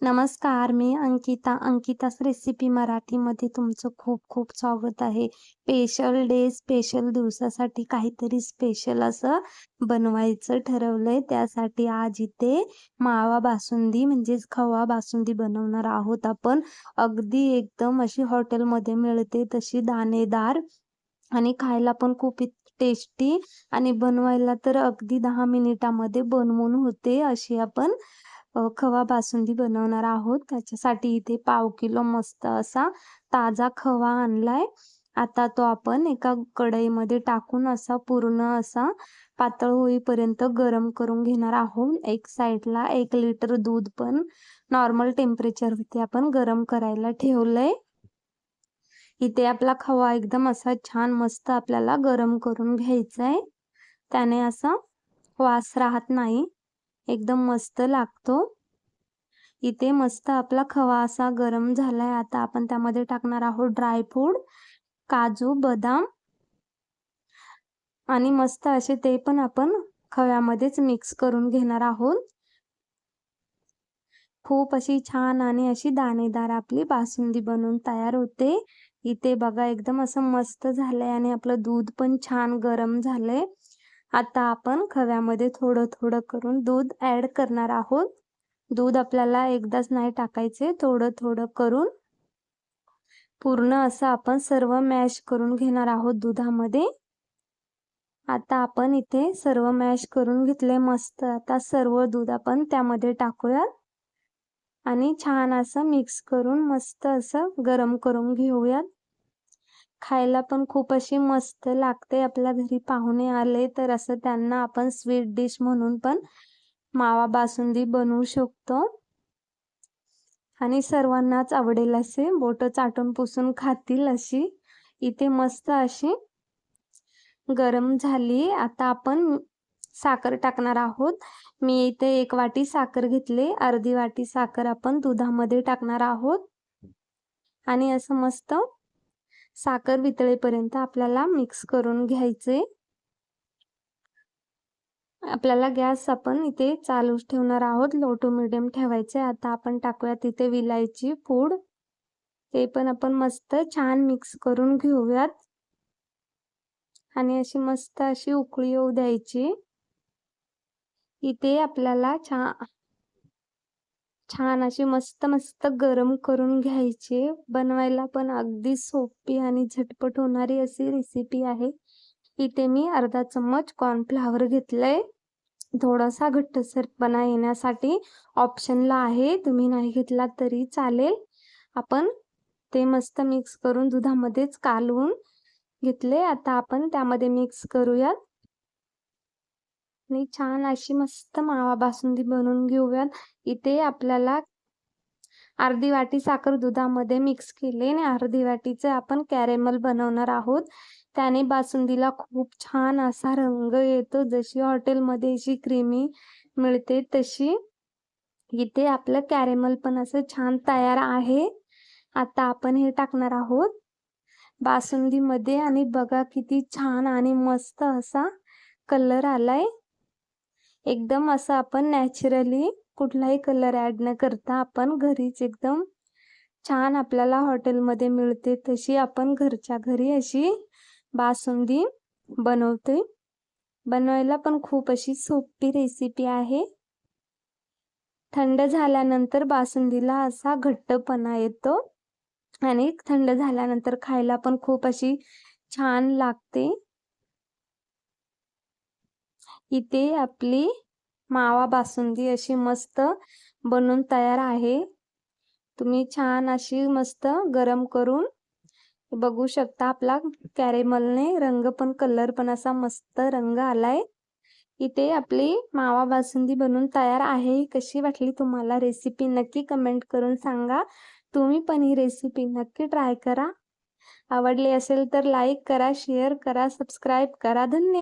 नमस्कार मी अंकिता. अंकिताच रेसिपी मराठीमध्ये तुमचं खूप खूप स्वागत आहे. स्पेशल डे स्पेशल दिवसासाठी काहीतरी स्पेशल असं बनवायचं ठरवलंय. त्यासाठी आज इथे मावा बासुंदी म्हणजेच खवा बासुंदी बनवणार आहोत आपण. अगदी एकदम अशी हॉटेलमध्ये मिळते तशी दाणेदार आणि खायला पण खूप टेस्टी आणि बनवायला तर अगदी दहा मिनिटामध्ये बनवून होते अशी आपण खवा बासुंदी बनवणार आहोत. त्याच्यासाठी इथे पाव किलो मस्त असा ताजा खवा आणलाय. आता तो आपण एका कढईमध्ये टाकून असा पूर्ण असा पातळ होईपर्यंत गरम करून घेणार आहोत. एक साईडला एक लिटर दूध पण नॉर्मल टेम्परेचरवरती आपण गरम करायला ठेवलंय. इथे आपला खवा एकदम असा छान मस्त आपल्याला गरम करून घ्यायचा आहे त्याने असा वास राहत नाही. एकदम मस्त लागतो. इथे मस्त आपला खवा असा गरम झालाय. आता आपण त्यामध्ये टाकणार आहोत ड्रायफ्रूट काजू बदाम आणि मस्त असे ते पण आपण खव्यामध्येच मिक्स करून घेणार आहोत. खूप अशी छान आणि अशी दाणेदार आपली बासुंदी बनवून तयार होते. इथे बघा एकदम असं मस्त झालंय आणि आपलं दूध पण छान गरम झालंय. आता आपण खव्यामध्ये थोडं थोडं करून दूध ॲड करणार आहोत. दूध आपल्याला एकदाच नाही टाकायचे थोडं थोडं करून. पूर्ण असं आपण सर्व मॅश करून घेणार आहोत दुधामध्ये. आता आपण इथे सर्व मॅश करून घेतले मस्त. आता सर्व दूध आपण त्यामध्ये टाकूयात. आणि छान असं मिक्स करून मस्त असं गरम करून घेऊयात. खायला पण खूप अशी मस्त लागते. आपल्या घरी पाहुणे आले तर असं त्यांना आपण स्वीट डिश म्हणून पण मावा बासुंदी बनवू शकतो. आणि सर्वांनाच आवडेल असे बोट चाटून पुसून खातील अशी. इथे मस्त अशी गरम झाली. आता आपण साखर टाकणार आहोत. मी इथे एक वाटी साखर घेतले. अर्धी वाटी साखर आपण दुधामध्ये टाकणार आहोत. आणि असं मस्त साखर वितळेपर्यंत आपल्याला मिक्स करून घ्यायचे. आपल्याला गॅस आपण इथे चालूच ठेवणार आहोत. लो टू मिडियम ठेवायचे. आता आपण टाकूया तिथे विलायची पूड. ते पण आपण मस्त छान मिक्स करून घेऊयात. आणि अशी मस्त अशी उकळी येऊ द्यायची. इथे आपल्याला छान छान अशी मस्त मस्त गरम करून घ्यायचे. बनवायला पण अगदी सोपी आणि झटपट होणारी अशी रेसिपी आहे. इथे मी अर्धा चम्मच कॉर्नफ्लावर घेतलंय. थोडासा घट्टसरपणा येण्यासाठी ऑप्शनला आहे. तुम्ही नाही घेतला तरी चालेल. आपण ते मस्त मिक्स करून दुधामध्येच कालवून घेतले आता आपण त्यामध्ये मिक्स करूयात. चटणी छान अशी मस्त मावा बासुंदी बनवून घेऊयात. इथे आपल्याला अर्धी वाटी साखर दुधामध्ये मिक्स केले आणि अर्धी वाटीचे आपण कॅरेमल बनवणार आहोत. त्याने बासुंदीला खूप छान असा रंग येतो. जशी हॉटेलमध्ये अशी क्रीमी मिळते तशी. इथे आपलं कॅरेमल पण असं छान तयार आहे. आता आपण हे टाकणार आहोत. बासुंदीमध्ये आणि बघा किती छान आणि मस्त असा कलर आलाय. एकदम असं आपण नॅचरली कुठलाही कलर ॲड न करता आपण घरीच एकदम छान आपल्याला हॉटेलमध्ये मिळते तशी आपण घरच्या घरी अशी बासुंदी बनवते बनवायला पण खूप अशी सोपी रेसिपी आहे. थंड झाल्यानंतर बासुंदीला असा घट्टपणा येतो आणि थंड झाल्यानंतर खायला पण खूप अशी छान लागते. इथे आपली मावा बासुंदी अशी मस्त बनून तयार आहे. तुम्ही छान अशी मस्त गरम करून बघू शकता आपला कॅरेमलने रंग पण कलर पण असा मस्त रंग आलाय इथे आपली मावा बासुंदी बनून तयार आहे. कशी वाटली तुम्हाला रेसिपी नक्की कमेंट करून सांगा. तुम्ही पण ही रेसिपी नक्की ट्राय करा. आवडली असेल तर लाईक करा शेअर करा सबस्क्राईब करा. धन्यवाद.